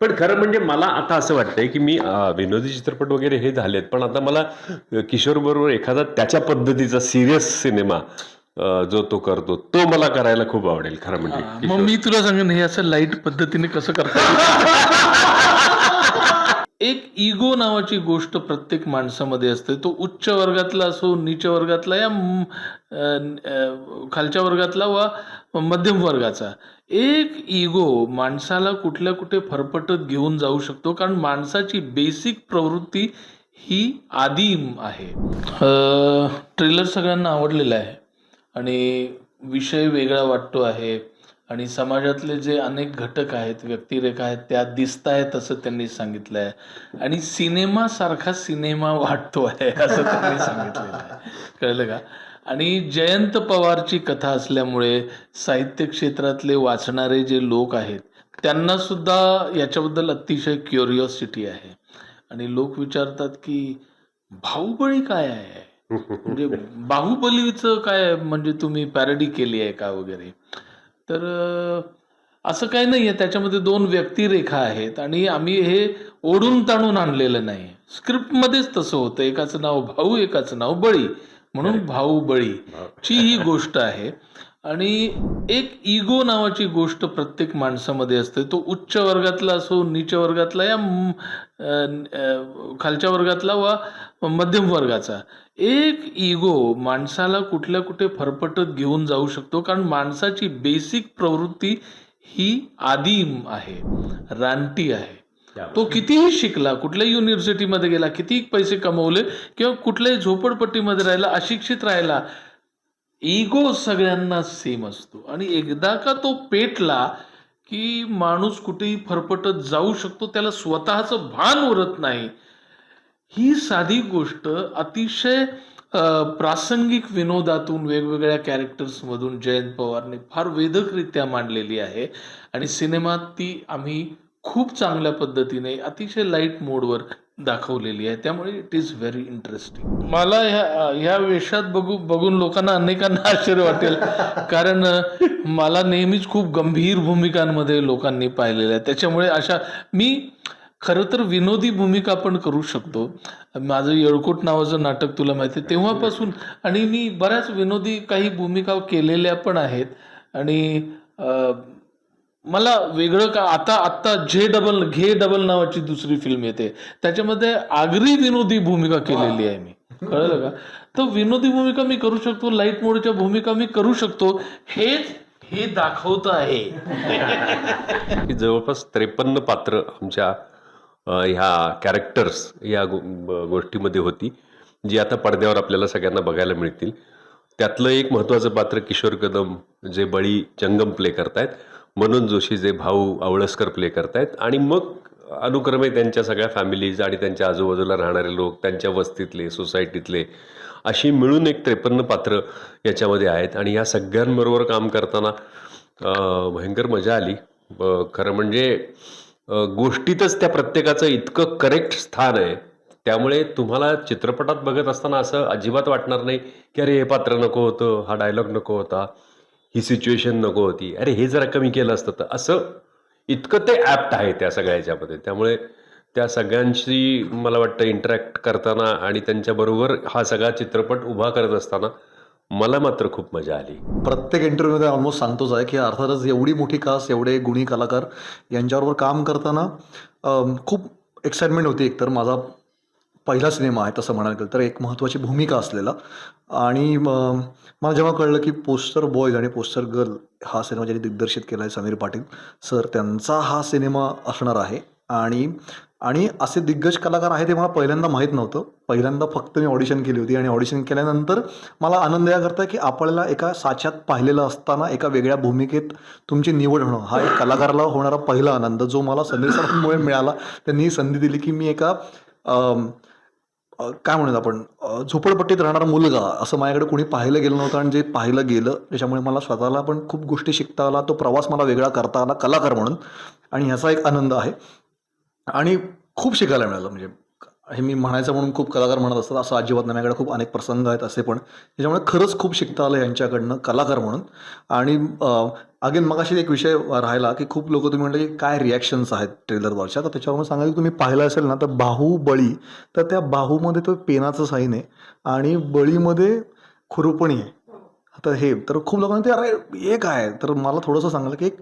पण खरं म्हणजे मला आता असं वाटतंय की मी विनोदी चित्रपट वगैरे हे झालेत पण आता मला किशोर बरोबर एखादा त्याच्या पद्धतीचा सिरियस सिनेमा जो तो करतो तो मला करायला खूप आवडेल खरं म्हणजे मग मी तुला सांगेन हे असं लाइट पद्धतीने कसं करता एक इगो नावाची गोष्ट प्रत्येक माणसामध्ये असते. तो उच्च वर्गातला असो नीच वर्गातला या खालच्या वर्गातला वा मध्यम वर्गाचा. एक इगो माणसाला कुठल्या कुठे फरफटत घेऊन जाऊ शकतो कारण माणसाची बेसिक प्रवृत्ती ही आदिम आहे. ट्रेलर सगळ्यांना आवडलेला आहे. आणि विषय वेगळा वाटतो आहे. आणि समाजातले जे अनेक घटक आहेत व्यक्तिरेखा आहेत त्या दिसत आहेत असं त्यांनी सांगितलं आहे आणि सिनेमासारखा सिनेमा वाटतो आहे असं त्यांनी सांगितलेलं आहे. कळलं का? आणि जयंत पवारची कथा असल्यामुळे साहित्य क्षेत्रातले वाचणारे जे लोक आहेत त्यांना सुद्धा याच्याबद्दल अतिशय क्युरिओसिटी आहे. आणि लोक विचारतात की भाऊबळी काय आहे? म्हणजे बाहुबलीचं काय म्हणजे तुम्ही पॅरडी केली आहे का वगैरे? तर असं काही नाही आहे त्याच्यामध्ये दोन व्यक्तिरेखा आहेत आणि आम्ही हे ओढून ताणून आणलेलं नाही स्क्रिप्टमध्येच तसं होतं. एकाचं नाव भाऊ एकाचं नाव बळी. म्हणून भाऊ बळी ची ही गोष्ट आहे. आणि एक इगो नावाची गोष्ट प्रत्येक माणसामध्ये असते. तो उच्च वर्गातला असो नीच वर्गातला या खालच्या वर्गातला वा मध्यम वर्गाचा. एक इगो माणसाला कुठल्या कुठे फरफटत घेऊन जाऊ शकतो कारण माणसाची बेसिक प्रवृत्ती ही आदिम आहे रानटी आहे. तो कितीही शिकला कुठल्याही युनिव्हर्सिटीमध्ये गेला कितीही पैसे कमवले किंवा कुठल्याही झोपडपट्टीमध्ये राहिला अशिक्षित राहिला इगो सगळ्यांना सेम असतो. आणि एकदा का तो पेटला की माणूस कुठेही फरफटत जाऊ शकतो त्याला स्वतःचं भान उरत नाही. ही साधी गोष्ट अतिशय प्रासंगिक विनोदातून वेगवेगळ्या कॅरेक्टर्समधून जयंत पवारने फार वेधकरित्या मांडलेली आहे. आणि सिनेमात ती आम्ही खूप चांगल्या पद्धतीने अतिशय लाइट मोडवर दाखवलेली आहे. त्यामुळे इट इज व्हेरी इंटरेस्टिंग मला ह्या ह्या वेशात बघू बघून लोकांना अनेकांना आश्चर्य वाटेल. कारण मला नेहमीच खूप गंभीर भूमिकांमध्ये लोकांनी पाहिलेलं आहे त्याच्यामुळे अशा मी खरं तर विनोदी भूमिका पण करू शकतो. माझं येळकोट नावाचं नाटक तुला माहिती आहे. तेव्हापासून आणि मी बऱ्याच विनोदी काही भूमिका केलेल्या पण आहेत. आणि मला वेगळं का आता आत्ता झे डबल घे डबल नावाची दुसरी फिल्म येते. त्याच्यामध्ये आगरी विनोदी भूमिका केलेली आहे मी. कळलं का? तर विनोदी भूमिका मी करू शकतो लाइट मोडच्या भूमिका मी करू शकतो. हेच हे दाखवत आहे. जवळपास त्रेपन्न पात्र आमच्या ह्या कॅरेक्टर्स या गोष्टीमध्ये होती जी आता पडद्यावर आपल्याला सगळ्यांना बघायला मिळतील. त्यातलं एक महत्त्वाचं पात्र किशोर कदम जे बळी जंगम प्ले करतायत. मनोज जोशी जे भाऊ आवळसकर प्ले करतायत आणि मग अनुक्रमे त्यांच्या सगळ्या फॅमिलीज आणि त्यांच्या आजूबाजूला राहणारे लोक त्यांच्या वस्तीतले सोसायटीतले अशी मिळून एक त्रेपन्न पात्र याच्यामध्ये आहेत. आणि या सगळ्यांबरोबर काम करताना भयंकर मजा आली. खरं म्हणजे गोष्टीतच त्या प्रत्येकाचं इतकं करेक्ट स्थान आहे. त्यामुळे तुम्हाला चित्रपटात बघत असताना असं अजिबात वाटणार नाही की अरे हे पात्र नको होतं हा डायलॉग नको होता. ही सिच्युएशन नको होती. अरे हे जरा कमी केलं असतं तर. असं इतकं ते ॲप्ट आहे त्या सगळ्या याच्यामध्ये त्यामुळे त्या सगळ्यांशी मला वाटतं इंटरॅक्ट करताना आणि त्यांच्याबरोबर हा सगळा चित्रपट उभा करत असताना मला मात्र खूप मजा आली. प्रत्येक इंटरव्ह्यूमध्ये ऑलमोस्ट सांगतोच आहे की अर्थातच एवढी मोठी कास एवढे गुणी कलाकार यांच्याबरोबर काम करताना खूप एक्साइटमेंट होती एकतर. माझा पहिला सिनेमा आहे तसं म्हणायला गेलं तर एक महत्त्वाची भूमिका असलेला. आणि मला जेव्हा कळलं की पोस्टर बॉयज आणि पोस्टर गर्ल हा सिनेमा ज्यांनी दिग्दर्शित केला आहे समीर पाटील सर त्यांचा हा सिनेमा असणार आहे. आणि आणि असे दिग्गज कलाकार आहेत ते मला पहिल्यांदा माहीत नव्हतं. पहिल्यांदा फक्त मी ऑडिशन केली होती आणि ऑडिशन केल्यानंतर मला आनंद याकरता की आपल्याला एका साच्यात पाहिलेलं असताना एका वेगळ्या भूमिकेत तुमची निवड होणं हा एक कलाकाराला होणारा पहिला आनंद जो मला समीर सरांमुळे मिळाला. त्यांनी संधी दिली की मी एका काय म्हणूयात आपण? झोपडपट्टीत राहणारा मुलगा असं माझ्याकडे कोणी पाहिलं गेलं नव्हतं आणि जे पाहिलं गेलं त्याच्यामुळे मला स्वतःला पण खूप गोष्टी शिकता आला तो प्रवास मला वेगळा करता आला कलाकार म्हणून. आणि ह्याचा एक आनंद आहे. आणि खूप शिकायला मिळालं म्हणजे हे मी म्हणायचं म्हणून खूप कलाकार म्हणत असतात असं अजिबात नाही. माझ्याकडे खूप अनेक प्रसंग आहेत असे पण. त्याच्यामुळे खरंच खूप शिकता आलं यांच्याकडनं कलाकार म्हणून. आणि अगेन मगाशी एक विषय राहिला की खूप लोक तुम्ही म्हणलं की काय रिॲक्शन्स आहेत ट्रेलरवरच्या तर त्याच्यावर सांगायला की तुम्ही पाहिलं असेल ना तर बाहुबळी तर त्या बाहूमध्ये तो पेनाचं साईन आहे आणि बळीमध्ये खुरपणी आहे. आता हे तर खूप लोकांना ते अरे हे काय? तर मला थोडंसं सांगलं की एक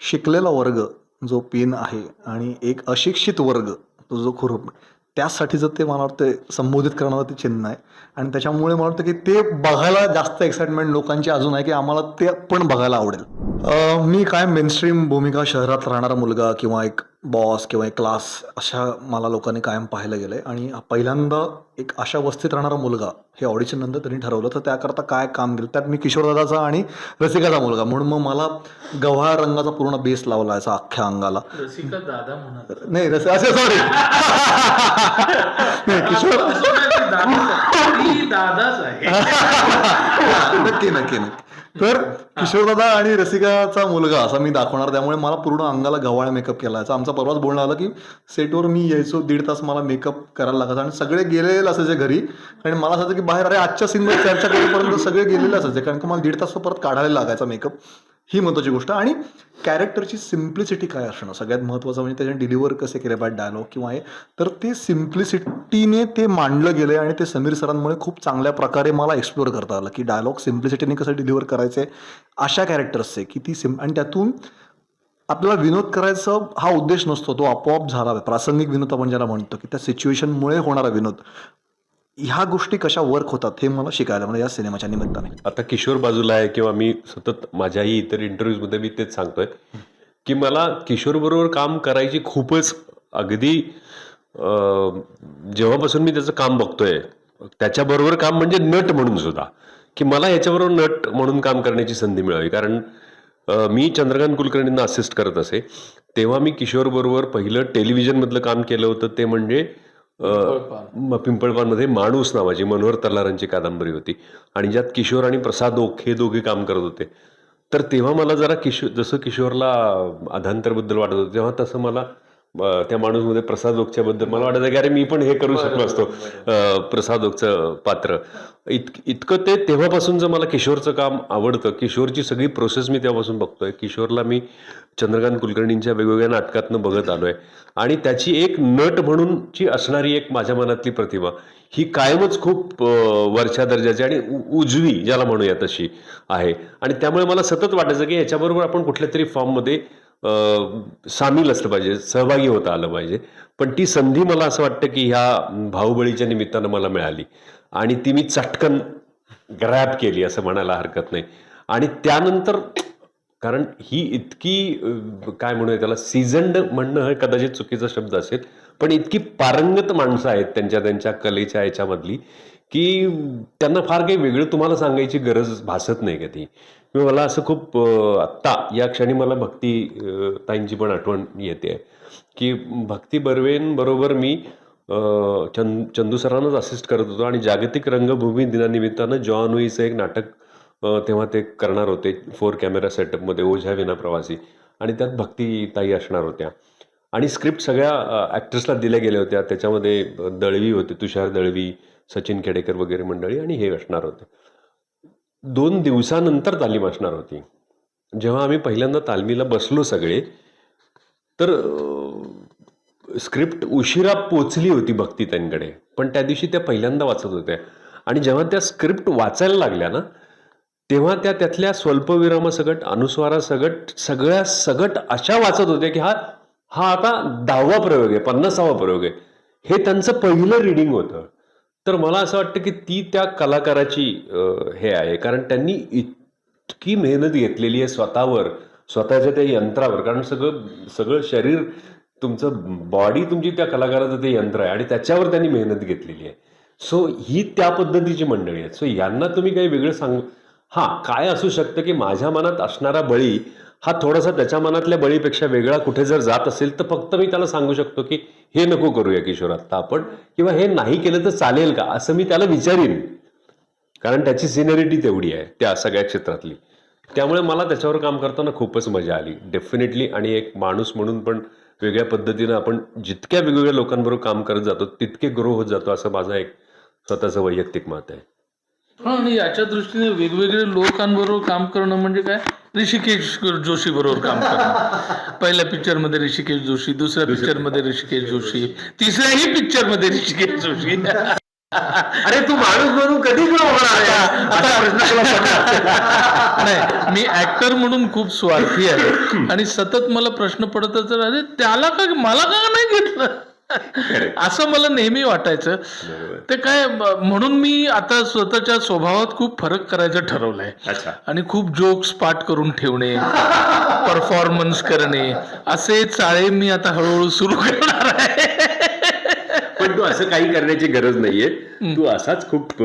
शिकलेला वर्ग जो पेन आहे आणि एक अशिक्षित वर्ग तो जो खुरपणी त्यासाठीचं ते मला वाटतं संबोधित करणारं ते चिन्ह आहे. आणि त्याच्यामुळे मला वाटतं की ते बघायला जास्त एक्साइटमेंट लोकांची अजून आहे की आम्हाला ते पण बघायला आवडेल. मी काय मेनस्ट्रीम भूमिका शहरात राहणारा मुलगा किंवा एक बॉस किंवा एक क्लास अशा मला लोकांनी कायम पाहायला गेलं आहे आणि पहिल्यांदा एक अशा वस्तीत राहणारा मुलगा हे ऑडिशन नंतर त्यांनी ठरवलं. तर त्याकरता काय काम केलं त्यात मी किशोरदादाचा आणि रसिकाचा मुलगा. म्हणून मग मला गव्हाळ रंगाचा पूर्ण बेस लावला याचा अख्ख्या अंगाला. रसिका दादा म्हणा नाही रस असे सॉरी नाही किशोर दादाच आहे. नक्की नक्की नक्की. तर किशोरदादा आणि रसिकाचा मुलगा असा मी दाखवणार त्यामुळे मला पूर्ण अंगाला गव्हाळ मेकअप केला याचा आमचा परवाच बोलणं आलं की सेटवर मी यायचो दीड तास मला मेकअप करायला लागायचा आणि सगळे गेलेले असायचे घरी. आणि मला असायचं की बाहेर अरे आजच्या सीनमध्ये चर्चा करेपर्यंत सगळे गेलेले असायचे. कारण की मला दीड तास परत काढायला लागायचा मेकअप ही महत्वाची गोष्ट. आणि कॅरेक्टरची सिम्प्लिसिटी काय असणं सगळ्यात महत्त्वाचं म्हणजे त्याच्याने डिलिव्हर कसे केले पाहिजे डायलॉग किंवा हे. तर ते सिम्प्लिसिटीने ते मांडलं गेलं आणि ते समीर सरांमुळे खूप चांगल्या प्रकारे मला एक्सप्लोअर करता आलं की डायलॉग सिम्प्लिसिटीने कसं डिलिव्हर करायचे अशा कॅरेक्टर्सचे की ती सिम आणि त्यातून आपल्याला विनोद करायचा हा उद्देश नसतो. तो आपोआप झाला. प्रासंगिक विनोद आपण ज्याला म्हणतो की त्या सिच्युएशनमुळे होणारा विनोद. ह्या गोष्टी कशा वर्क होतात हे मला शिकायला म्हणजे या सिनेमाच्या निमित्ताने. आता किशोर बाजूला आहे किंवा मी सतत माझ्याही इतर इंटरव्ह्यूजमध्ये मी तेच सांगतोय की मला किशोरबरोबर काम करायची खूपच अगदी जेव्हापासून मी त्याचं काम बघतोय त्याच्याबरोबर काम म्हणजे नट म्हणून सुद्धा की मला याच्याबरोबर नट म्हणून काम करण्याची संधी मिळावी. कारण मी चंद्रकांत कुलकर्णींना असिस्ट करत असे तेव्हा मी किशोरबरोबर पहिलं टेलिव्हिजनमधलं काम केलं होतं ते म्हणजे पिंपळपानमध्ये माणूस नावाची मनोहर तलारांची कादंबरी होती. आणि ज्यात किशोर आणि प्रसाद ओक हे दोघे काम करत होते. तर तेव्हा मला जरा किशोर जसं किशोरला अधांतरबद्दल वाटत होतं तेव्हा तसं मला त्या माणूसमध्ये प्रसाद ओकच्या बद्दल मला वाटायचं की अरे मी पण हे करू शकलो असतो. अं, प्रसाद ओकचं पात्र. इत इतकं ते तेव्हापासूनचं मला किशोरचं काम आवडतं किशोरची सगळी प्रोसेस मी तेव्हापासून बघतोय. किशोरला मी चंद्रकांत कुलकर्णींच्या वेगवेगळ्या नाटकातनं बघत आलोय. आणि त्याची एक नट म्हणूनची असणारी एक माझ्या मनातली प्रतिमा ही कायमच खूप वरच्या दर्जाची आणि उजवी ज्याला म्हणूया तशी आहे. आणि त्यामुळे मला सतत वाटायचं की याच्याबरोबर आपण कुठल्या तरी फॉर्ममध्ये सामील असलं पाहिजे सहभागी होता आलं पाहिजे. पण ती संधी मला असं वाटतं की ह्या भाऊबळीच्या निमित्तानं मला मिळाली. आणि ती मी चटकन ग्रॅप केली असं म्हणायला हरकत नाही. आणि त्यानंतर कारण ही इतकी काय म्हणूया त्याला सीझन्ड म्हणणं हे कदाचित चुकीचा शब्द असेल पण इतकी पारंगत माणसं आहेत त्यांच्या त्यांच्या कलेच्या याच्यामधली की त्यांना फार काही वेगळं तुम्हाला सांगायची गरज भासत नाही का ती? मी मला असं खूप आत्ता या क्षणी मला भक्ती ताईंची पण आठवण येते. की भक्ती बर्वेंबरोबर मी चंद चंदू सरांनाच असिस्ट करत होतो आणि जागतिक रंगभूमी दिनानिमित्तानं जॉन उईचं एक नाटक तेव्हा ते करणार होते फोर कॅमेरा सेटअपमध्ये ओझ्या विना प्रवासी. आणि त्यात भक्ती ताई असणार होत्या. आणि स्क्रिप्ट सगळ्या ॲक्ट्रेसला दिल्या गेल्या होत्या. त्याच्यामध्ये दळवी होते तुषार दळवी सचिन खेडेकर वगैरे मंडळी आणि हे असणार होते. दोन दिवसानंतर तालीम असणार होती. जेव्हा आम्ही पहिल्यांदा तालमीला बसलो सगळे तर स्क्रिप्ट उशिरा पोचली होती भक्तीताईंकडे. पण त्या दिवशी त्या पहिल्यांदा वाचत होत्या. आणि जेव्हा त्या स्क्रिप्ट वाचायला लागल्या ना तेव्हा त्या त्यातल्या स्वल्पविरामासकट अनुस्वारासकट सगळ्या सगट अशा वाचत होत्या की हा हा आता दहावा प्रयोग आहे पन्नासावा प्रयोग आहे. हे त्यांचं पहिलं रिडिंग होतं. तर मला असं वाटतं की ती त्या कलाकाराची हे आहे. कारण त्यांनी इतकी मेहनत घेतलेली आहे स्वतःवर स्वतःच्या त्या यंत्रावर. कारण सगळं सगळं शरीर तुमचं बॉडी तुमची त्या कलाकाराचं ते यंत्र आहे आणि त्याच्यावर त्यांनी मेहनत घेतलेली आहे. सो ही त्या पद्धतीची मंडळी आहेत. सो यांना तुम्ही काही वेगळं सांग हां काय असू शकतं की माझ्या मनात असणारा बळी हा थोडासा त्याच्या मनातल्या बळीपेक्षा वेगळा कुठे जर जात असेल तर फक्त मी त्याला सांगू शकतो की हे नको करूया किशोर आत्ता आपण किंवा हे नाही केलं तर चालेल का असं मी त्याला विचारीन. कारण त्याची सिनियरिटी तेवढी आहे त्या सगळ्या क्षेत्रातली. त्यामुळे मला त्याच्यावर काम करताना खूपच मजा आली. डेफिनेटली आणि एक माणूस म्हणून पण वेगळ्या पद्धतीनं आपण जितक्या वेगवेगळ्या लोकांबरोबर काम करत जातो तितके ग्रो होत जातो असं माझा एक स्वतःचं वैयक्तिक मत आहे. हा आणि याच्या दृष्टीने वेगवेगळे लोकांबरोबर काम करणं म्हणजे काय? ऋषिकेश जोशी बरोबर काम करणं. पहिल्या पिक्चरमध्ये ऋषिकेश जोशी दुसऱ्या पिक्चरमध्ये ऋषिकेश जोशी तिसऱ्याही पिक्चरमध्ये ऋषिकेश जोशी. अरे तू माणूस म्हणून कधी. नाही मी ऍक्टर म्हणून खूप स्वार्थी आहे. आणि सतत मला प्रश्न पडतच अरे त्याला का मला का नाही घेतलं? असं मला नेहमी वाटायचं. ते काय म्हणून मी आता स्वतःच्या स्वभावात खूप फरक करायचं ठरवलंय. अच्छा. आणि खूप जोक्स पाठ करून ठेवणे परफॉर्मन्स करणे असे चाळे मी आता हळूहळू सुरू करणार आहे. पण तू असं काही करण्याची गरज नाहीये. तू असाच खूप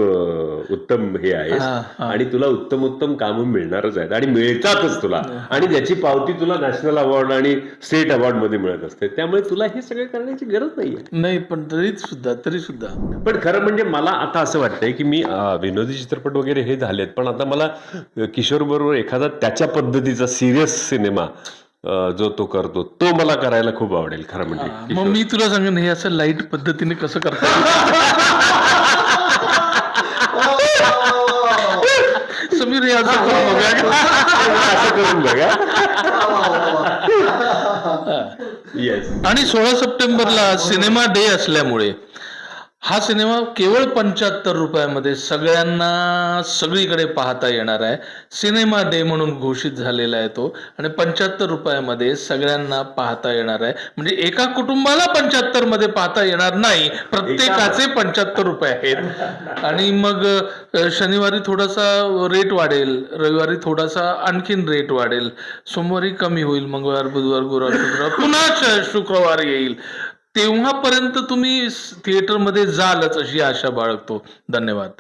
उत्तम हे आहेस. हा, हा. आणि तुला उत्तम उत्तम कामं मिळणारच आहेत. आणि मिळतातच तुला. आणि ज्याची पावती तुला नॅशनल अवॉर्ड आणि स्टेट अवॉर्डमध्ये मिळत असते त्यामुळे तुला हे सगळं करण्याची गरज नाहीये. नाही पण तरीच सुद्धा तरी सुद्धा. पण खरं म्हणजे मला आता असं वाटतंय की मी विनोदी चित्रपट वगैरे हे झालेत. पण आता मला किशोर बरोबर एखादा त्याच्या पद्धतीचा सिरियस सिनेमा जो तो करतो तो मला करायला खूप आवडेल खरं म्हणजे. मग मी तुला सांगेन हे असं लाइट पद्धतीने कसं करता समीर हे असं करून बघूया. असं करून बघा. येस आणि सोळा सप्टेंबरला सिनेमा डे असल्यामुळे हा सिनेमा केवळ पंच्याहत्तर रुपयामध्ये सगळ्यांना सगळीकडे पाहता येणार आहे. सिनेमा डे म्हणून घोषित झालेला आहे तो आणि पंच्याहत्तर रुपयामध्ये सगळ्यांना पाहता येणार आहे. म्हणजे एका कुटुंबाला पंच्याहत्तरमध्ये पाहता येणार नाही. प्रत्येकाचे पंच्याहत्तर रुपये आहेत. आणि मग शनिवारी थोडासा रेट वाढेल. रविवारी थोडासा आणखीन रेट वाढेल. सोमवारी कमी होईल. मंगळवार बुधवार गुरुवार शुक्रवार पुन्हा शुक्रवार येईल. तेव्हापर्यंत तुम्ही थिएटरमध्ये जालच अशी आशा बाळगतो. धन्यवाद.